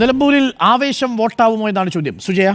നിലമ്പൂരിൽ ആവേശം വോട്ടാവുമോ എന്നാണ് ചോദ്യം. സുജയ?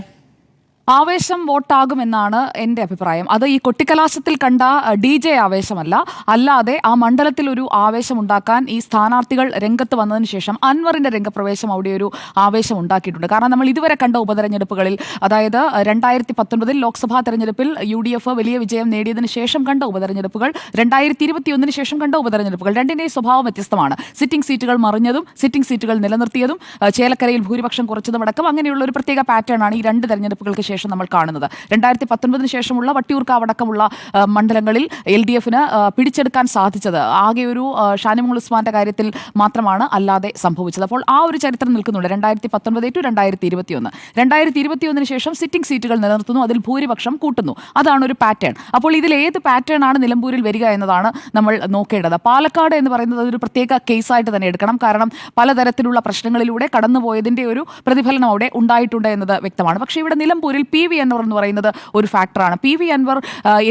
ആവേശം വോട്ടാകുമെന്നാണ് എന്റെ അഭിപ്രായം. അത് ഈ കൊട്ടിക്കലാശത്തിൽ കണ്ട ഡി ജെ ആവേശമല്ല. അല്ലാതെ ആ മണ്ഡലത്തിൽ ഒരു ആവേശം ഉണ്ടാക്കാൻ ഈ സ്ഥാനാർത്ഥികൾ രംഗത്ത് വന്നതിന് ശേഷം അൻവറിന്റെ രംഗപ്രവേശം അവിടെ ഒരു ആവേശം ഉണ്ടാക്കിയിട്ടുണ്ട്. കാരണം നമ്മൾ ഇതുവരെ കണ്ട ഉപതെരഞ്ഞെടുപ്പുകളിൽ അതായത് രണ്ടായിരത്തി പത്തൊൻപതിൽ ലോക്സഭാ തെരഞ്ഞെടുപ്പിൽ യു ഡി എഫ് വലിയ വിജയം നേടിയതിന് ശേഷം കണ്ട ഉപതെരഞ്ഞെടുപ്പുകൾ രണ്ടായിരത്തി ഇരുപത്തിയൊന്നിന് ശേഷം കണ്ട ഉപതെരഞ്ഞെടുപ്പുകൾ രണ്ടിന്റെയും സ്വഭാവം വ്യത്യസ്തമാണ്. സിറ്റിംഗ് സീറ്റുകൾ മറിഞ്ഞതും സിറ്റിംഗ് സീറ്റുകൾ നിലനിർത്തിയതും ചേലക്കരയിൽ ഭൂരിപക്ഷം കുറച്ചതും അടക്കം അങ്ങനെയുള്ള ഒരു പ്രത്യേക പാറ്റേൺ ആണ് ഈ രണ്ട് തെരഞ്ഞെടുപ്പുകൾക്ക് ശേഷം നമ്മൾ കാണുന്നത്. രണ്ടായിരത്തി പത്തൊൻപതിന് ശേഷമുള്ള വട്ടിയൂർക്കാവടക്കമുള്ള മണ്ഡലങ്ങളിൽ എൽ ഡി എഫിന് പിടിച്ചെടുക്കാൻ സാധിച്ചത്. ആകെ ഒരു ഷാനിമുൾ ഉസ്മാന്റെ കാര്യത്തിൽ മാത്രമാണ് അല്ലാതെ സംഭവിച്ചത്. അപ്പോൾ ആ ഒരു ചരിത്രം നിൽക്കുന്നുണ്ട്. രണ്ടായിരത്തി പത്തൊൻപത് ടു രണ്ടായിരത്തി ഇരുപത്തിയൊന്ന് രണ്ടായിരത്തി ഇരുപത്തിയൊന്നിന് ശേഷം സിറ്റിംഗ് സീറ്റുകൾ നിലനിർത്തുന്നു. അതിൽ ഭൂരിപക്ഷം കൂട്ടുന്നു. അതാണ് ഒരു പാറ്റേൺ അപ്പോൾ ഇതിൽ ഏത് പാറ്റേൺ ആണ് നിലമ്പൂരിൽ വരിക എന്നതാണ് നമ്മൾ നോക്കേണ്ടത്. പാലക്കാട് എന്ന് പറയുന്നത് അതൊരു പ്രത്യേക കേസായിട്ട് തന്നെ എടുക്കണം. കാരണം പലതരത്തിലുള്ള പ്രശ്നങ്ങളിലൂടെ കടന്നുപോയതിന്റെ ഒരു പ്രതിഫലനം അവിടെ ഉണ്ടായിട്ടുണ്ട് എന്നത് വ്യക്തമാണ്. പക്ഷേ ഇവിടെ നിലമ്പൂരിൽ പി വി അൻവർ എന്ന് പറയുന്നത് ഒരു ഫാക്ടറാണ് പി വി അൻവർ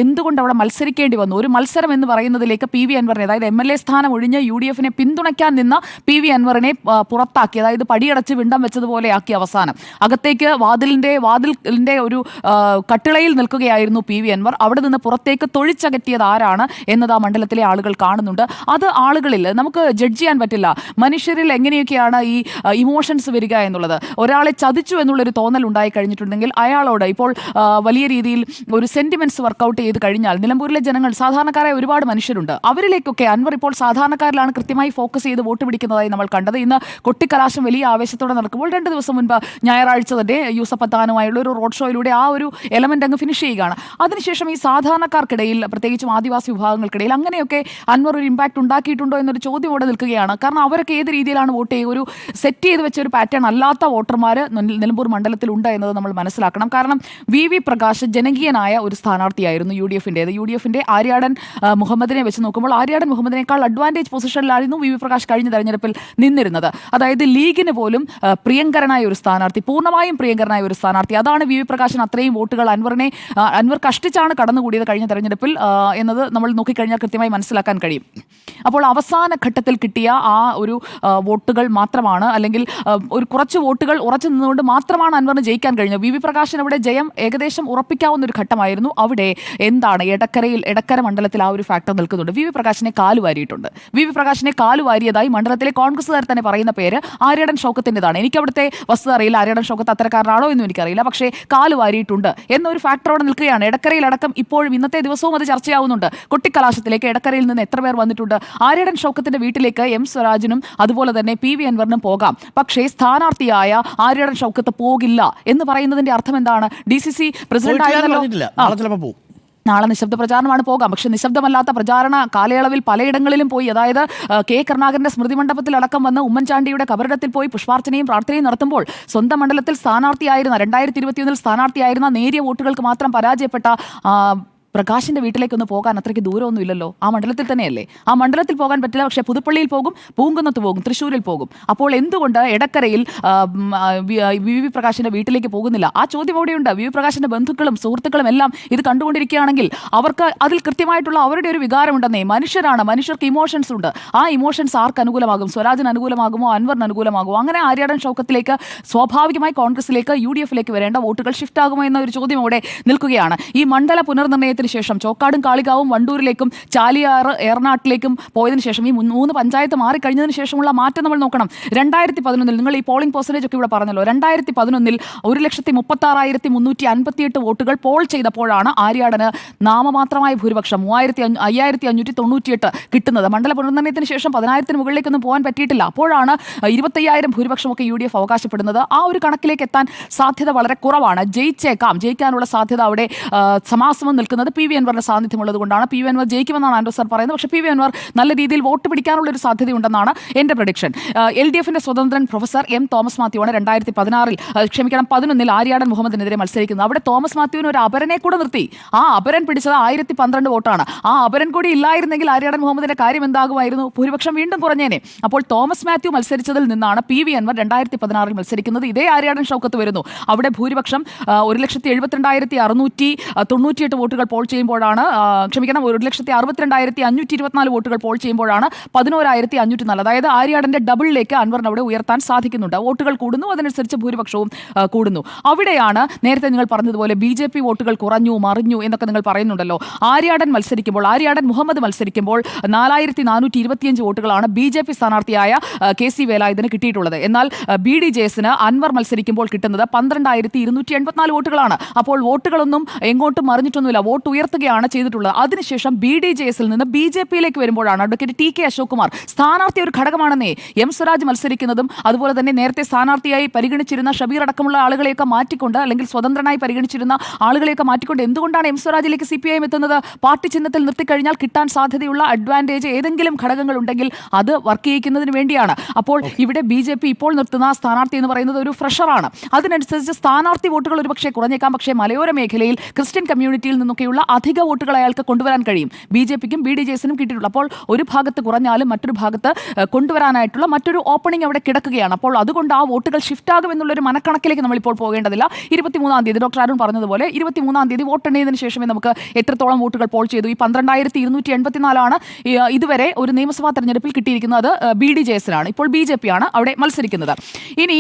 എന്തുകൊണ്ട് അവിടെ മത്സരിക്കേണ്ടി വന്നു? ഒരു മത്സരം എന്ന് പറയുന്നതിലേക്ക് പി വി അൻവറിനെ അതായത് എം എൽ എ സ്ഥാനം ഒഴിഞ്ഞ് യു ഡി എഫിനെ പിന്തുണയ്ക്കാൻ നിന്ന പി വി അൻവറിനെ പുറത്താക്കി അതായത് പടിയടച്ച് വിണ്ടം വെച്ചതുപോലെ ആക്കി അവസാനം. അകത്തേക്ക് വാതിലിന്റെ വാതിലിന്റെ ഒരു കട്ടിളയിൽ നിൽക്കുകയായിരുന്നു പി വി അൻവർ. അവിടെ നിന്ന് പുറത്തേക്ക് തൊഴിച്ചകറ്റിയത് ആരാണ് എന്നത് ആ മണ്ഡലത്തിലെ ആളുകൾ കാണുന്നുണ്ട്. അത് ആളുകളിൽ നമുക്ക് ജഡ്ജ് ചെയ്യാൻ പറ്റില്ല. മനുഷ്യരിൽ എങ്ങനെയൊക്കെയാണ് ഈ ഇമോഷൻസ് വരിക എന്നുള്ളത്? ഒരാളെ ചതിച്ചു എന്നുള്ളൊരു തോന്നൽ ഉണ്ടായി കഴിഞ്ഞിട്ടുണ്ടെങ്കിൽ അയാളോട് ഇപ്പോൾ വലിയ രീതിയിൽ ഒരു സെന്റിമെന്റ്സ് വർക്കൗട്ട് ചെയ്ത് കഴിഞ്ഞാൽ നിലമ്പൂരിലെ ജനങ്ങൾ സാധാരണക്കാരായ ഒരുപാട് മനുഷ്യരുണ്ട്. അവരിലേക്കൊക്കെ അൻവർ ഇപ്പോൾ സാധാരണക്കാരിലാണ് കൃത്യമായി ഫോക്കസ് ചെയ്ത് വോട്ട് പിടിക്കുന്നതായി നമ്മൾ കണ്ടത്. ഇന്ന് കൊട്ടിക്കലാശം വലിയ ആവേശത്തോടെ നടക്കുമ്പോൾ രണ്ട് ദിവസം മുൻപ് ഞായറാഴ്ച തന്നെ യൂസഫ് അത്താനുമായുള്ള ഒരു റോഡ് ഷോയിലൂടെ ആ ഒരു എലമെന്റ് അങ്ങ് ഫിനിഷ് ചെയ്യുകയാണ്. അതിനുശേഷം ഈ സാധാരണക്കാർക്കിടയിൽ പ്രത്യേകിച്ചും ആദിവാസി വിഭാഗങ്ങൾക്കിടയിൽ അങ്ങനെയൊക്കെ അൻവർ ഒരു ഇമ്പാക്ട് ഉണ്ടാക്കിയിട്ടുണ്ടോ എന്നൊരു ചോദ്യം ഇവിടെ നിൽക്കുകയാണ്. കാരണം അവരൊക്കെ ഏത് രീതിയിലാണ് വോട്ട് ചെയ്യുക ഒരു സെറ്റ് ചെയ്ത് വെച്ച ഒരു പാറ്റേൺ അല്ലാത്ത വോട്ടർമാർ നിലമ്പൂർ മണ്ഡലത്തിൽ ഉണ്ട് എന്നത് നമ്മൾ മനസ്സിലാക്കണം. കാരണം വി വി പ്രകാശ് ജനകീയനായ ഒരു സ്ഥാനാർത്ഥിയായിരുന്നു യു ഡി എഫിന്റേത്. യു ഡി എഫിന്റെ ആര്യാടൻ മുഹമ്മദിനെ വെച്ച് നോക്കുമ്പോൾ ആര്യാടൻ മുഹമ്മദിനേക്കാൾ അഡ്വാന്റേജ് പൊസിഷനിലായിരുന്നു വി വി പ്രകാശ് കഴിഞ്ഞ തെരഞ്ഞെടുപ്പിൽ നിന്നിരുന്നത്. അതായത് ലീഗിന് പോലും പ്രിയങ്കരനായ ഒരു സ്ഥാനാർത്ഥി പൂർണമായും പ്രിയങ്കരനായ ഒരു സ്ഥാനാർത്ഥി. അതാണ് വി വി പ്രകാശിന് അത്രയും വോട്ടുകൾ അൻവറിനെ അൻവർ കഷ്ടിച്ചാണ് കടന്നുകൂടിയത് കഴിഞ്ഞ തെരഞ്ഞെടുപ്പിൽ എന്നത് നമ്മൾ നോക്കിക്കഴിഞ്ഞാൽ കൃത്യമായി മനസ്സിലാക്കാൻ കഴിയും. അപ്പോൾ അവസാന ഘട്ടത്തിൽ കിട്ടിയ ആ ഒരു വോട്ടുകൾ മാത്രമാണ് അല്ലെങ്കിൽ ഒരു കുറച്ച് വോട്ടുകൾ ഉറച്ചു നിന്നുകൊണ്ട് മാത്രമാണ് അൻവറിന് ജയിക്കാൻ കഴിഞ്ഞത്. വി വി പ്രകാശിന് അവിടെ ജയം ഏകദേശം ഉറപ്പിക്കാവുന്ന ഒരു ഘട്ടമായിരുന്നു. അവിടെ എന്താണ് എടക്കരയിൽ എടക്കര മണ്ഡലത്തിൽ ആ ഒരു ഫാക്ടർ നിൽക്കുന്നുണ്ട്. വി വി പ്രകാശിനെ കാലുവാരിയിട്ടുണ്ട് വി വി പ്രകാശിനെ കാലുവാരിയതായി മണ്ഡലത്തിലെ കോൺഗ്രസ്സുകാർ തന്നെ പറയുന്ന പേര് ആര്യടൻ ഷൗക്കത്തിന്റെതാണ് എനിക്ക് അവിടുത്തെ വസ്തുത അറിയില്ല. ആര്യടൻ ഷൗക്കത്ത് അത്തരക്കാരനാണോ എന്നും എനിക്കറിയില്ല. പക്ഷേ കാലുവാരിയിട്ടുണ്ട് എന്നൊരു ഫാക്ടർ അവിടെ നിൽക്കുകയാണ്. എടക്കരയിൽ അടക്കം ഇപ്പോഴും ഇന്നത്തെ ദിവസവും അത് ചർച്ചയാവുന്നുണ്ട് കൊട്ടിക്കലാശത്തിലേക്ക് എടക്കരയിൽ നിന്ന് എത്ര പേർ വന്നിട്ടുണ്ട്? ആര്യടൻ ഷൗക്കത്തിന്റെ വീട്ടിലേക്ക് എം സ്വരാജിനും അതുപോലെ തന്നെ പി വി അൻവറിനും പോകാം. പക്ഷേ സ്ഥാനാർത്ഥിയായ ആര്യടൻ ഷൗക്കത്ത് പോകില്ല എന്ന് പറയുന്നതിന്റെ അർത്ഥം ഡി സി സി പ്രസിഡന്റ് ആയിരുന്നല്ലോ. നാളെ നിശബ്ദ പ്രചാരണമാണ് പോകാം. പക്ഷെ നിശബ്ദമല്ലാത്ത പ്രചാരണ കാലയളവിൽ പലയിടങ്ങളിലും പോയി. അതായത് കെ. കരുണാകരന്റെ സ്മൃതി മണ്ഡപത്തിൽ അടക്കം വന്ന് ഉമ്മൻചാണ്ടിയുടെ കബറിടത്തിൽ പോയി പുഷ്പാർച്ചനയും പ്രാർത്ഥനയും നടത്തുമ്പോൾ സ്വന്തം മണ്ഡലത്തിൽ സ്ഥാനാർത്ഥിയായിരുന്ന രണ്ടായിരത്തി ഇരുപത്തിയൊന്നിൽ സ്ഥാനാർത്ഥിയായിരുന്ന നേരിയ വോട്ടുകൾക്ക് മാത്രം പരാജയപ്പെട്ട പ്രകാശിന്റെ വീട്ടിലേക്കൊന്ന് പോകാൻ അത്രയ്ക്ക് ദൂരമൊന്നും ഇല്ലല്ലോ. ആ മണ്ഡലത്തിൽ തന്നെയല്ലേ? ആ മണ്ഡലത്തിൽ പോകാൻ പറ്റില്ല. പക്ഷേ പുതുപ്പള്ളിയിൽ പോകും പൂങ്കുന്നത്ത് പോകും തൃശ്ശൂരിൽ പോകും. അപ്പോൾ എന്തുകൊണ്ട് എടക്കരയിൽ വി വി പ്രകാശിന്റെ വീട്ടിലേക്ക് പോകുന്നില്ല? ആ ചോദ്യം അവിടെയുണ്ട്. വി വി പ്രകാശിന്റെ ബന്ധുക്കളും സുഹൃത്തുക്കളും എല്ലാം ഇത് കണ്ടുകൊണ്ടിരിക്കുകയാണെങ്കിൽ അവർക്ക് അതിൽ കൃത്യമായിട്ടുള്ള അവരുടെ ഒരു വികാരമുണ്ടെന്നേ മനുഷ്യരാണ്. മനുഷ്യർക്ക് ഇമോഷൻസ് ഉണ്ട്. ആ ഇമോഷൻസ് ആർക്ക് അനുകൂലമാകും? സ്വരാജിന് അനുകൂലമാകുമോ? അൻവറിന് അനുകൂലമാകുമോ? അങ്ങനെ ആര്യാടൻ ഷൗക്കത്തിലേക്ക് സ്വാഭാവികമായി കോൺഗ്രസിലേക്ക് യു ഡി എഫിലേക്ക് വരേണ്ട വോട്ടുകൾ ഷിഫ്റ്റ് ആകുമോ എന്ന ഒരു ചോദ്യം അവിടെ നിൽക്കുകയാണ്. ഈ മണ്ഡല ശേഷം ചോക്കാടും കാളികാവും വണ്ടൂരിലേക്കും ചാലിയാറ് ഏറനാട്ടിലേക്കും പോയതിനു ശേഷം ഈ മൂന്ന് പഞ്ചായത്ത് മാറിക്കഴിഞ്ഞതിന് ശേഷമുള്ള മാറ്റം നമ്മൾ നോക്കണം. രണ്ടായിരത്തി പതിനൊന്നിൽ നിങ്ങൾ ഈ പോളിംഗ് പെർസെന്റേജ് ഒക്കെ ഇവിടെ പറഞ്ഞല്ലോ. രണ്ടായിരത്തി പതിനൊന്നിൽ ഒരു ലക്ഷത്തി മുപ്പത്താറായിരത്തി മുന്നൂറ്റി അൻപത്തിയെട്ട് വോട്ടുകൾ പോൾ ചെയ്തപ്പോഴാണ് ആര്യാടന് നാമമാത്രമായ ഭൂരിപക്ഷം മൂവായിരത്തി അയ്യായിരത്തി അഞ്ഞൂറ്റി തൊണ്ണൂറ്റിയെട്ട് കിട്ടുന്നത്. മണ്ഡല പുനർനിർണയത്തിന് ശേഷം പതിനായിരത്തിന് മുകളിലേക്കൊന്നും പോകാൻ പറ്റിയിട്ടില്ല. അപ്പോഴാണ് ഇരുപത്തയ്യായിരം ഭൂരിപക്ഷമൊക്കെ യു ഡി എഫ് അവകാശപ്പെടുന്നത്. ആ ഒരു കണക്കിലേക്ക് എത്താൻ സാധ്യത വളരെ കുറവാണ്. ജയിച്ചേക്കാം. ജയിക്കാനുള്ള സാധ്യത അവിടെ സമാസമം നിൽക്കുന്നത് പി വി അൻവറിന്റെ സാന്നിധ്യമുള്ളത് കൊണ്ടാണ്. പി വി അൻവർ ജയിക്കുമെന്നാണ് ആൻഡോ സർ പറയുന്നത്. പക്ഷേ പി വി അൻവർ നല്ല രീതിയിൽ വോട്ട് പിടിക്കാനുള്ള ഒരു സാധ്യതയുണ്ടെന്നാണ് എന്റെ പ്രഡിക്ഷൻ. എൽ ഡി എഫിന്റെ സ്വതന്ത്രൻ പ്രൊഫസർ എം തോമസ് മാത്യുവാണ് രണ്ടായിരത്തി പതിനാറിൽ ക്ഷമിക്കണം പതിനൊന്നിൽ ആര്യാടൻ മുഹമ്മദിനെതിരെ മത്സരിക്കുന്നത്. അവിടെ തോമസ് മാത്യുവിന് ഒരു അപരനെ കൂടെ നിർത്തി. ആ അപരൻ പിടിച്ചത് ആയിരത്തി പന്ത്രണ്ട് വോട്ടാണ്. ആ അപരൻ കൂടി ഇല്ലായിരുന്നെങ്കിൽ ആര്യാടൻ മുഹമ്മദിന്റെ കാര്യം എന്താകുമായിരുന്നു? ഭൂരിപക്ഷം വീണ്ടും കുറഞ്ഞേനെ. അപ്പോൾ തോമസ് മാത്യു മത്സരിച്ചതിൽ നിന്നാണ് പി വി അൻവർ രണ്ടായിരത്തി പതിനാറിൽ മത്സരിക്കുന്നത്. ഇതേ ആര്യാടൻ ഷൗക്കത്ത് വരുന്നു. അവിടെ ഭൂരിപക്ഷം ഒരു ലക്ഷത്തി എഴുപത്തിരണ്ടായിരത്തി അറുന്നൂറ്റി തൊണ്ണൂറ്റിയെട്ട് വോട്ടുകൾ പോൾ ചെയ്യുമ്പോഴാണ് ക്ഷമിക്കണം ഒരു ലക്ഷത്തി അറുപത്തിരണ്ടായിരത്തി അഞ്ഞൂറ്റി ഇരുപത്തിനാല് വോട്ടുകൾ പോൾ ചെയ്യുമ്പോഴാണ് പതിനോരായിരത്തി അഞ്ഞൂറ്റി നാല് അതായത് ആര്യാടന്റെ ഡബിളിലേക്ക് അൻവറിന് അവിടെ ഉയർത്താൻ സാധിക്കുന്നുണ്ട്. വോട്ടുകൾ കൂടുന്നു അതനുസരിച്ച് ഭൂരിപക്ഷവും കൂടുന്നു. അവിടെയാണ് നേരത്തെ നിങ്ങൾ പറഞ്ഞതുപോലെ ബി ജെ പി വോട്ടുകൾ കുറഞ്ഞു മറിഞ്ഞു എന്നൊക്കെ നിങ്ങൾ പറയുന്നുണ്ടല്ലോ. ആര്യാടൻ മത്സരിക്കുമ്പോൾ ആര്യാടൻ മുഹമ്മദ് മത്സരിക്കുമ്പോൾ നാലായിരത്തി നാനൂറ്റി ഇരുപത്തിയഞ്ച് വോട്ടുകളാണ് ബി ജെ പി സ്ഥാനാർത്ഥിയായ കെ സി വേലായുധന് കിട്ടിയിട്ടുള്ളത്. എന്നാൽ ബി ഡി ജെ എസിന് അൻവർ മത്സരിക്കുമ്പോൾ കിട്ടുന്നത് പന്ത്രണ്ടായിരത്തി ഇരുന്നൂറ്റി എൺപത്തിനാല് വോട്ടുകളാണ്. അപ്പോൾ വോട്ടുകളൊന്നും എങ്ങോട്ടും മറിഞ്ഞിട്ടൊന്നുമില്ല. വോട്ട് ഉയർത്തുകയാണ് ചെയ്തിട്ടുള്ളത്. അതിനുശേഷം ബി ഡി ജെ എസിൽ നിന്ന് ബി ജെ പിയിലേക്ക് വരുമ്പോഴാണ് advocate T K Ashok Kumar സ്ഥാനാർത്ഥി ഒരു ഘടകമാണെന്നേ എം സ്വരാജ് മത്സരിക്കുന്നതും അതുപോലെ തന്നെ നേരത്തെ സ്ഥാനാർത്ഥിയായി പരിഗണിച്ചിരുന്ന ഷബീർ അടക്കമുള്ള ആളുകളെയൊക്കെ മാറ്റിക്കൊണ്ട് അല്ലെങ്കിൽ സ്വതന്ത്രനായി പരിഗണിച്ചിരുന്ന ആളുകളെയൊക്കെ മാറ്റിക്കൊണ്ട് എന്തുകൊണ്ടാണ് എം സ്വരാജിലേക്ക് സി പി ഐ എം എത്തുന്നത്? പാർട്ടി ചിഹ്നത്തിൽ നിർത്തിക്കഴിഞ്ഞാൽ കിട്ടാൻ സാധ്യതയുള്ള അഡ്വാന്റേജ് ഏതെങ്കിലും ഘടകങ്ങൾ ഉണ്ടെങ്കിൽ അത് വർക്ക് ചെയ്യിക്കുന്നതിന് വേണ്ടിയാണ്. അപ്പോൾ ഇവിടെ ബി ജെ പി ഇപ്പോൾ നിർത്തുന്ന സ്ഥാനാർത്ഥി എന്ന് പറയുന്നത് ഒരു ഫ്രഷറാണ് അതിനനുസരിച്ച് സ്ഥാനാർത്ഥി വോട്ടുകൾ ഒരുപക്ഷെ കുറഞ്ഞേക്കാം. പക്ഷേ മലയോര മേഖലയിൽ ക്രിസ്ത്യൻ കമ്മ്യൂണിറ്റിയിൽ നിന്നൊക്കെയുള്ള അധിക വോട്ടുകൾ അയാൾക്ക് കൊണ്ടുവരാൻ കഴിയും. ബി ജെ പിക്കും ബി ഡി ജെ എസിനും കിട്ടിയിട്ടുള്ളൂ അപ്പോൾ ഒരു ഭാഗത്ത് കുറഞ്ഞാലും മറ്റൊരു ഭാഗത്ത് കൊണ്ടുവരാനായിട്ടുള്ള മറ്റൊരു ഓപ്പണിംഗ് അവിടെ കിടക്കുകയാണ്. അപ്പോൾ അതുകൊണ്ട് ആ വോട്ടുകൾ ഷിഫ്റ്റ് ആകും എന്നുള്ളൊരു മനക്കണക്കിലേക്ക് നമ്മളിപ്പോൾ പോകേണ്ടതില്ല. ഇരുപത്തിമൂന്നാം തീയതി ഡോക്ടർ അരുൺ പറഞ്ഞതുപോലെ ഇരുപത്തിമൂന്നാം തീയതി വോട്ടെണ്ണയതിനു ശേഷമേ നമുക്ക് എത്രത്തോളം വോട്ടുകൾ പോൾ ചെയ്തു. ഈ പന്ത്രണ്ടായിരത്തി ഇരുന്നൂറ്റി എൺപത്തിനാലാണ് ഇതുവരെ ഒരു നിയമസഭാ തെരഞ്ഞെടുപ്പിൽ കിട്ടിയിരിക്കുന്നത് ബി ഡി ജെ എസിനാണ്. ഇപ്പോൾ ബി ജെ പി ആണ് അവിടെ മത്സരിക്കുന്നത്. ഇനി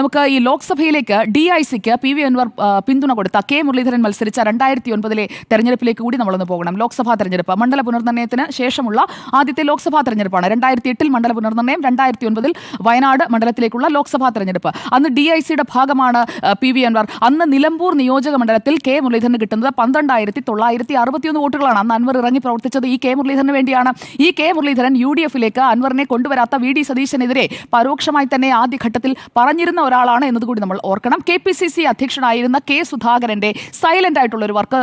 നമുക്ക് ഈ ലോക്സഭയിലേക്ക് ഡി ഐ സിക്ക് പി വി അൻവർ പിന്തുണ കൊടുത്ത കെ മുരളീധരൻ മത്സരിച്ച രണ്ടായിരത്തി ഒൻപതിലെ തെരഞ്ഞെടുപ്പിലേക്ക് കൂടി നമ്മളൊന്ന് പോകണം. ലോക്സഭാ തെരഞ്ഞെടുപ്പ്. മണ്ഡല പുനർനിർണയത്തിന് ശേഷമുള്ള ആദ്യത്തെ ലോക്സഭാ തെരഞ്ഞെടുപ്പാണ്. രണ്ടായിരത്തി എട്ടിൽ മണ്ഡല പുനർനിർണയം രണ്ടായിരത്തി ഒൻപതിൽ വയനാട് മണ്ഡലത്തിലേക്കുള്ള ലോക്സഭാ തെരഞ്ഞെടുപ്പ്. അന്ന് ഡി ഐ സിയുടെ ഭാഗമാണ് പി വി അൻവർ. അന്ന് നിലമ്പൂർ നിയോജക മണ്ഡലത്തിൽ കെ മുരളീധരന് കിട്ടുന്നത് പന്ത്രണ്ടായിരത്തി തൊള്ളായിരത്തി അറുപത്തിയൊന്ന് വോട്ടുകളാണ്. അന്ന് അൻവർ ഇറങ്ങി പ്രവർത്തിച്ചത് ഈ കെ മുരളീധരന് വേണ്ടിയാണ്. ഈ കെ മുരളീധരൻ യു ഡി എഫിലേക്ക് അൻവറിനെ കൊണ്ടുവരാത്ത വി ഡി സതീശനെതിരെ പരോക്ഷമായി തന്നെ ആദ്യഘട്ടത്തിൽ പറഞ്ഞിരുന്ന ഒരാളാണ് എന്നതുകൂടി നമ്മൾ ഓർക്കണം. കെ പി സി സി അധ്യക്ഷനായിരുന്ന കെ സുധാകരന്റെ സൈലന്റ് ആയിട്ടുള്ള ഒരു വർക്ക്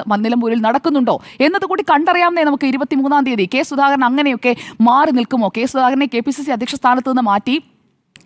നിലമ്പൂരിൽ നടക്കുന്നുണ്ടോ എന്നത് കൂടി കണ്ടറിയാമെന്നേ നമുക്ക് ഇരുപത്തിമൂന്നാം തീയതി. കെ സുധാകരൻ അങ്ങനെയൊക്കെ മാറി നിൽക്കുമോ? കെ സുധാകരനെ കെ പി സി സി അധ്യക്ഷ സ്ഥാനത്ത് നിന്ന് മാറ്റി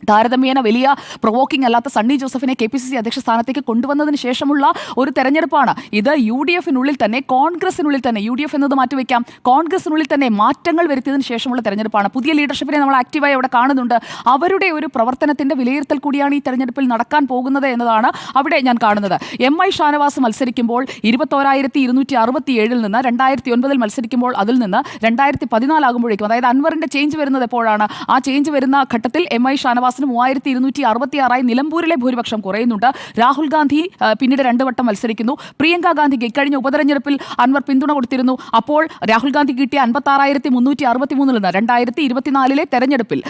താരതമ്യേന വലിയ പ്രൊവോക്കിംഗ് അല്ലാത്ത സണ്ണി ജോസഫിനെ കെ പി സി സി അധ്യക്ഷ സ്ഥാനത്തേക്ക് കൊണ്ടുവന്നതിന് ശേഷമുള്ള ഒരു തെരഞ്ഞെടുപ്പാണ്. ഇത് യു ഡി എഫിനുള്ളിൽ തന്നെ കോൺഗ്രസിനുള്ളിൽ തന്നെ യു ഡി എഫ് എന്നത് മാറ്റിവെക്കാം. കോൺഗ്രസിനുള്ളിൽ തന്നെ മാറ്റങ്ങൾ വരുത്തിയതിന് ശേഷമുള്ള തെരഞ്ഞെടുപ്പാണ്. പുതിയ ലീഡർഷിപ്പിനെ നമ്മൾ ആക്റ്റീവായി അവിടെ കാണുന്നുണ്ട്. അവരുടെ ഒരു പ്രവർത്തനത്തിന്റെ വിലയിരുത്തൽ കൂടിയാണ് ഈ തെരഞ്ഞെടുപ്പിൽ നടക്കാൻ പോകുന്നത് എന്നതാണ് അവിടെ ഞാൻ കാണുന്നത്. എം ഐ ഷാനവാസ് മത്സരിക്കുമ്പോൾ ഇരുപത്തോരായിരത്തി ഇരുന്നൂറ്റി അറുപത്തി ഏഴിൽ നിന്ന് രണ്ടായിരത്തി ഒൻപതിൽ മത്സരിക്കുമ്പോൾ അതിൽ നിന്ന് രണ്ടായിരത്തി പതിനാലാകുമ്പോഴേക്കും അതായത് അൻവറിന്റെ ചേഞ്ച് വരുന്നത് എപ്പോഴാണ്? ആ ചേഞ്ച് വരുന്ന ഘട്ടത്തിൽ എം ഐ ഷാനവാസിന് മൂവായിരത്തി ഇരുന്നൂറ്റി അറുപത്തി ആറായി നിലമ്പൂരിലെ ഭൂരിപക്ഷം കുറയുന്നുണ്ട്. രാഹുൽ ഗാന്ധി പിന്നീട് രണ്ടു വട്ടം മത്സരിക്കുന്നു. പ്രിയങ്ക ഗാന്ധിക്ക് ഇക്കഴിഞ്ഞ ഉപതെരഞ്ഞെടുപ്പിൽ അൻവർ പിന്തുണ കൊടുത്തിരുന്നു. അപ്പോൾ രാഹുൽ ഗാന്ധി കിട്ടിയ അൻപത്തി ആറായിരത്തി മുന്നൂറ്റി അറുപത്തി മൂന്നിൽ നിന്ന് രണ്ടായിരത്തി ഇരുപത്തിനാലിലെ തെരഞ്ഞെടുപ്പിൽ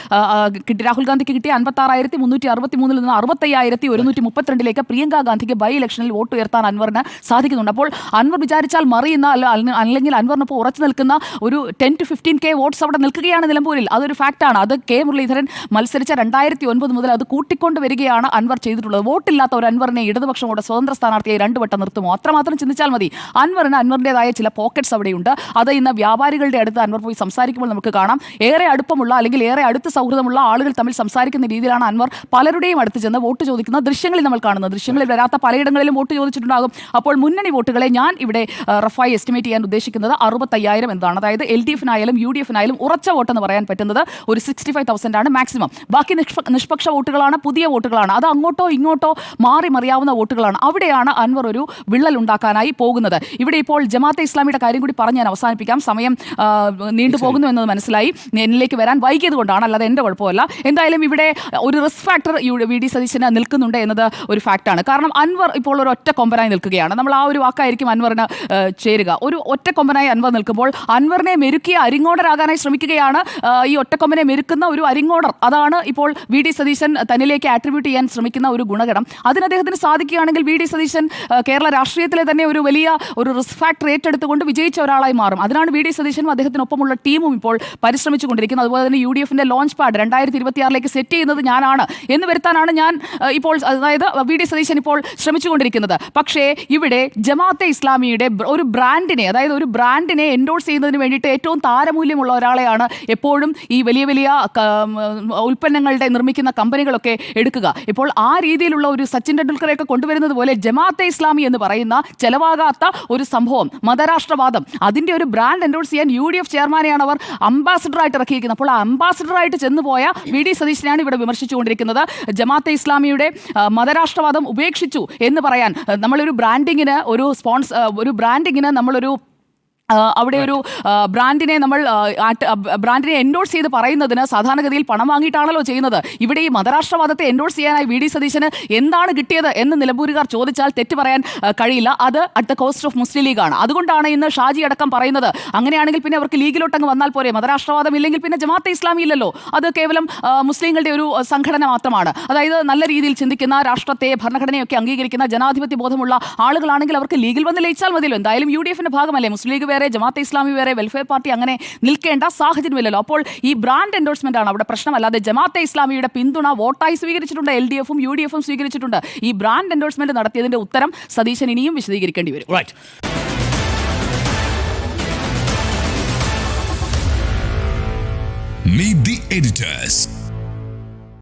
രാഹുൽ ഗാന്ധിക്ക് കിട്ടിയ അൻപത്തി ആറായിരത്തി മുന്നൂറ്റി അറുപത്തി മൂന്നിൽ നിന്ന് അറുപത്തയ്യായിരത്തി ഒരുന്നൂറ്റി മുപ്പത്തിരണ്ടിലേക്ക് പ്രിയങ്ക ഗാന്ധിക്ക് ബൈ ഇലക്ഷനിൽ വോട്ട് ഉയർത്താൻ അൻവറിന് സാധിക്കുന്നുണ്ട്. അപ്പോൾ അൻവർ വിചാരിച്ചാൽ മറിയുന്ന അല്ല അല്ല- അല്ലെങ്കിൽ അൻവറിനൊപ്പം ഉറച്ചു നിൽക്കുന്ന ഒരു ten to fifteen K votes അവിടെ നിൽക്കുകയാണ് നിലമ്പൂരിൽ. അതൊരു ഫാക്റ്റാണ് അത് കെ മുരളീധരൻ മത്സരിച്ച രണ്ടായിരത്തി ഒൻപത് മുതൽ അത് കൂട്ടിക്കൊണ്ട് വരികയാണ് അൻവർ ചെയ്തിട്ടുള്ളത്. വോട്ടില്ലാത്ത ഒരു അൻവറിനെ ഇടതുപക്ഷം കൂടെ സ്വതന്ത്ര സ്ഥാനാർത്ഥിയെ രണ്ട് വട്ടം നിർത്തുമോ? അത്രമാത്രം ചിന്തിച്ചാൽ മതി. അൻവറിന് അൻവറിന്റെതായ ചില പോക്കറ്റ്സ് അവിടെയുണ്ട്. അത് ഇന്ന് വ്യാപാരികളുടെ അടുത്ത് അൻവർ പോയി സംസാരിക്കുമ്പോൾ നമുക്ക് കാണാം. ഏറെ അടുപ്പമുള്ള അല്ലെങ്കിൽ ഏറെ അടുത്ത സൗഹൃദമുള്ള ആളുകൾ തമ്മിൽ സംസാരിക്കുന്ന രീതിയിലാണ് അൻവർ പലരുടെയും അടുത്ത് ചെന്ന് വോട്ട് ചോദിക്കുന്ന ദൃശ്യങ്ങളിൽ നമ്മൾ കാണുന്നത്. ദൃശ്യങ്ങളിൽ വരാത്ത പലയിടങ്ങളിലും വോട്ട് ചോദിച്ചിട്ടുണ്ടാകും. അപ്പോൾ മുന്നണി വോട്ടുകളെ ഞാൻ ഇവിടെ റഫായി എസ്റ്റിമേറ്റ് ചെയ്യാൻ ഉദ്ദേശിക്കുന്നത് അറുപത്തയ്യായിരം എന്നതാണ് അതായത് എൽ ഡി എഫിനായാലും യു ഡി എഫിനായാലും ഉറച്ച വോട്ടെന്ന് പറയാൻ പറ്റുന്നത് ഒരു സിക്സ്റ്റി ഫൈവ് തൗസൻഡ് ആണ് മാക്സിമം ബാക്കി നിഷ്പ- നിഷ്പക്ഷ വോട്ടുകളാണ് പുതിയ വോട്ടുകളാണ്. അത് അങ്ങോട്ടോ ഇങ്ങോട്ടോ മാറി മറിയാവുന്ന വോട്ടുകളാണ്. അവിടെയാണ് അൻവർ ഒരു വിള്ളൽ ഉണ്ടാക്കാനായി പോകുന്നത്. ഇവിടെ ഇപ്പോൾ ജമാഅത്തെ ഇസ്ലാമിയുടെ കാര്യം കൂടി പറഞ്ഞ് ഞാൻ അവസാനിപ്പിക്കാം. സമയം നീണ്ടുപോകുന്നു എന്നത് മനസ്സിലായി. എന്നിലേക്ക് വരാൻ വൈകിയത് കൊണ്ടാണ് അല്ലാതെ എന്റെ കുഴപ്പമല്ല. എന്തായാലും ഇവിടെ ഒരു റിസ്ക് ഫാക്ടർ വി ഡി സതീശന് നിൽക്കുന്നുണ്ട് എന്നത് ഒരു ഫാക്റ്റാണ് കാരണം അൻവർ ഇപ്പോൾ ഒരു ഒറ്റ കൊമ്പനായി നിൽക്കുകയാണ്. നമ്മൾ ആ ഒരു വാക്കായിരിക്കും അൻവറിന് ചേരുക. ഒരു ഒറ്റ കൊമ്പനായി അൻവർ നിൽക്കുമ്പോൾ അൻവറിനെ മെരുക്കിയ അരിങ്ങോടരാകാനായി ശ്രമിക്കുകയാണ് ഈ ഒറ്റക്കൊമ്പനെ മെരുക്കുന്ന ഒരു അരിങ്ങോടർ. അതാണ് ഇപ്പോൾ വി ഡി സതീശൻ തന്നിലേക്ക് ആട്രിബ്യൂട്ട് ചെയ്യാൻ ശ്രമിക്കുന്ന ഒരു ഗുണകരം അതിന് അദ്ദേഹത്തിന് സാധിക്കുകയാണെങ്കിൽ വി ഡി സതീശൻ കേരള രാഷ്ട്രീയത്തിലെ തന്നെ ഒരു വലിയ ഒരു റിസ്ക് ഫാക്ടർ ഏറ്റെടുത്തുകൊണ്ട് വിജയിച്ച ഒരാളായി മാറും. അതിനാണ് വി ഡി സതീശനും അദ്ദേഹത്തിനൊപ്പമുള്ള ടീമും ഇപ്പോൾ പരിശ്രമിച്ചുകൊണ്ടിരിക്കുന്നത്. അതുപോലെ തന്നെ യു ഡി എഫിന്റെ ലോഞ്ച് പാഡ് രണ്ടായിരത്തി ഇരുപത്തിയാറിലേക്ക് സെറ്റ് ചെയ്യുന്നത് ഞാനാണ്. എന്ന് വരുത്താനാണ് ഞാൻ ഇപ്പോൾ അതായത് വി ഡി സതീശൻ ഇപ്പോൾ ശ്രമിച്ചുകൊണ്ടിരിക്കുന്നത്. പക്ഷേ ഇവിടെ ജമാഅത്തെ ഇസ്ലാമിയുടെ ഒരു ബ്രാൻഡിനെ അതായത് ഒരു ബ്രാൻഡിനെ എൻഡോഴ്സ് ചെയ്യുന്നതിന് വേണ്ടിയിട്ട് ഏറ്റവും താരമൂല്യമുള്ള ഒരാളെയാണ് എപ്പോഴും ഈ വലിയ വലിയ ഉൽപ്പന്നങ്ങളുടെ നിർമ്മിക്കുന്ന കമ്പനികളൊക്കെ എടുക്കുക. ഇപ്പോൾ ആ രീതിയിലുള്ള ഒരു സച്ചിൻ ടെണ്ടുൽക്കറെയൊക്കെ കൊണ്ടുവരുന്നത് പോലെ ജമാഅത്തെ ഇസ്ലാമി എന്ന് പറയുന്ന ചെലവാകാത്ത ഒരു സംഭവം മതരാഷ്ട്രവാദം. അതിന്റെ ഒരു ബ്രാൻഡ് എൻഡോഴ്സ് ചെയ്യാൻ യു ഡി എഫ് ചെയർമാനെയാണ് അവർ. അംബാസിഡറായിട്ട് ഇറക്കിയിരിക്കുന്നത്. അപ്പോൾ ആ അംബാസിഡറായിട്ട് ചെന്നുപോയ വി ഡി സതീശനെയാണ് ഇവിടെ വിമർശിച്ചുകൊണ്ടിരിക്കുന്നത്. ജമാഅത്തെ ഇസ്ലാമിയുടെ മതരാഷ്ട്രവാദം ഉപേക്ഷിച്ചു എന്ന് പറയാൻ. നമ്മളൊരു ബ്രാൻഡിങ്ങിന് ഒരു സ്പോൺസ് ഒരു ബ്രാൻഡിങ്ങിന് നമ്മളൊരു അവിടെ ഒരു ബ്രാൻഡിനെ നമ്മൾ ബ്രാൻഡിനെ എൻഡോഴ്സ് ചെയ്ത് പറയുന്നതിന് സാധാരണഗതിയിൽ പണം വാങ്ങിയിട്ടാണല്ലോ ചെയ്യുന്നത്. ഇവിടെ ഈ മതരാഷ്ട്രവാദത്തെ എൻഡോഴ്സ് ചെയ്യാനായി വി ഡി സതീശന് എന്താണ് കിട്ടിയത് എന്ന് നിലമ്പൂരുകാർ ചോദിച്ചാൽ തെറ്റ് പറയാൻ കഴിയില്ല. അത് at the cost of Muslim ലീഗാണ് അതുകൊണ്ടാണ് ഇന്ന് ഷാജി അടക്കം പറയുന്നത്. അങ്ങനെയാണെങ്കിൽ പിന്നെ അവർക്ക് ലീഗിലോട്ടങ്ങ് വന്നാൽ പോരെ. മതരാഷ്ട്രവാദം ഇല്ലെങ്കിൽ പിന്നെ ജമാഅത്തെ ഇസ്ലാമി ഇല്ലല്ലോ. അത് കേവലം മുസ്ലിങ്ങളുടെ ഒരു സംഘടന മാത്രമാണ്. അതായത് നല്ല രീതിയിൽ ചിന്തിക്കുന്ന രാഷ്ട്രത്തെ ഭരണഘടനയൊക്കെ അംഗീകരിക്കുന്ന ജനാധിപത്യ ബോധമുള്ള ആളുകളാണെങ്കിൽ അവർക്ക് ലീഗിൽ വന്ന് ലയിച്ചാൽ മതിയല്ലോ. എന്തായാലും യു ഡി എഫിന്റെ ഭാഗമല്ലേ? മുസ്ലിം ലീഗ് വേറെ ജമാഅത്തെ ഇസ്ലാമി വേറെ വെൽഫെയർ പാർട്ടി അങ്ങനെ നിൽക്കേണ്ട സാഹചര്യമില്ലല്ലോ. അപ്പോൾ ഈ ബ്രാൻഡ് എൻഡോഴ്സ്മെന്റ് ആണ് അവിടെ പ്രശ്നം അല്ലാതെ ജമാഅത്തെ ഇസ്ലാമിയുടെ പിന്തുണ വോട്ടായി സ്വീകരിച്ചിട്ടുണ്ട് എൽ ഡി എഫും യു ഡി എഫും സ്വീകരിച്ചിട്ടുണ്ട്. ഈ ബ്രാൻഡ് എൻഡോഴ്സ്മെന്റ് നടത്തിയതിന്റെ ഉത്തരം സതീശൻ ഇനിയും വിശദീകരിക്കേണ്ടി വരും. Right Meet.